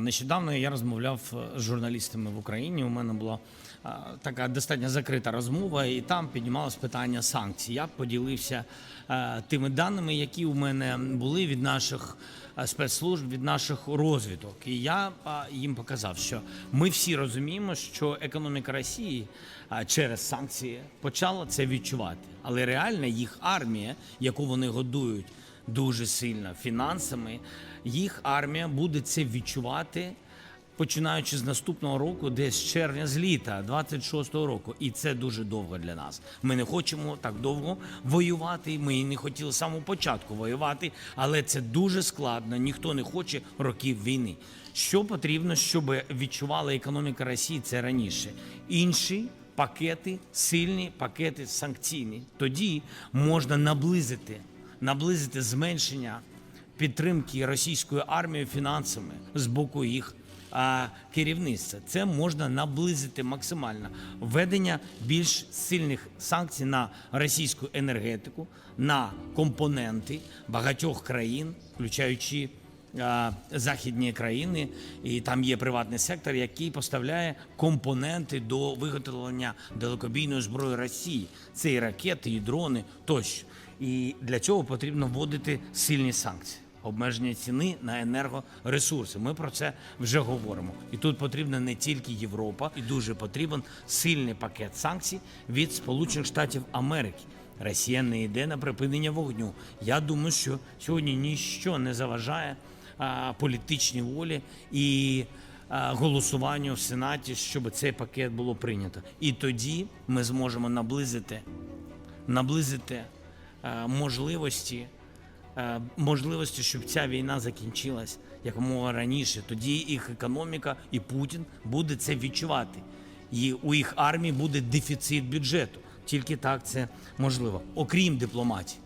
Нещодавно я розмовляв е, з журналістами в Україні. У мене була е, така достатньо закрита розмова, і там піднімалось питання санкцій. Я поділився е, тими даними, які у мене були від наших спецслужб, від наших розвідок. І я їм показав, що ми всі розуміємо, що економіка Росії через санкції почала це відчувати, але реально їх армія, яку вони годують дуже сильно фінансами. Їх армія буде це відчувати. Починаючи з наступного року, десь з червня, з літа 26-го року, і це дуже довго для нас. Ми не хочемо так довго воювати. Ми і не хотіли з самого початку воювати, але це дуже складно. Ніхто не хоче років війни. Що потрібно, щоб відчувала економіка Росії це раніше? Інші пакети, сильні пакети санкційні. Тоді можна наблизити, наблизити зменшення підтримки російської армії фінансами з боку їх керівництва. Це можна наблизити максимально введення більш сильних санкцій на російську енергетику, на компоненти багатьох країн, включаючи західні країни, і там є приватний сектор, який поставляє компоненти до виготовлення далекобійної зброї Росії. Це і ракети, і дрони тощо. І для цього потрібно вводити сильні санкції. Обмеження ціни на енергоресурси. Ми про це вже говоримо. І тут потрібна не тільки Європа, і дуже потрібен сильний пакет санкцій від Сполучених Штатів Америки. Росія не йде на припинення вогню. Я думаю, що сьогодні ніщо не заважає політичній волі і голосуванню в Сенаті, щоб цей пакет було прийнято. І тоді ми зможемо наблизити, наблизити можливості можливості, щоб ця війна закінчилась якомога раніше. Тоді їх економіка і Путін буде це відчувати. І у їх армії буде дефіцит бюджету. Тільки так це можливо, окрім дипломатії.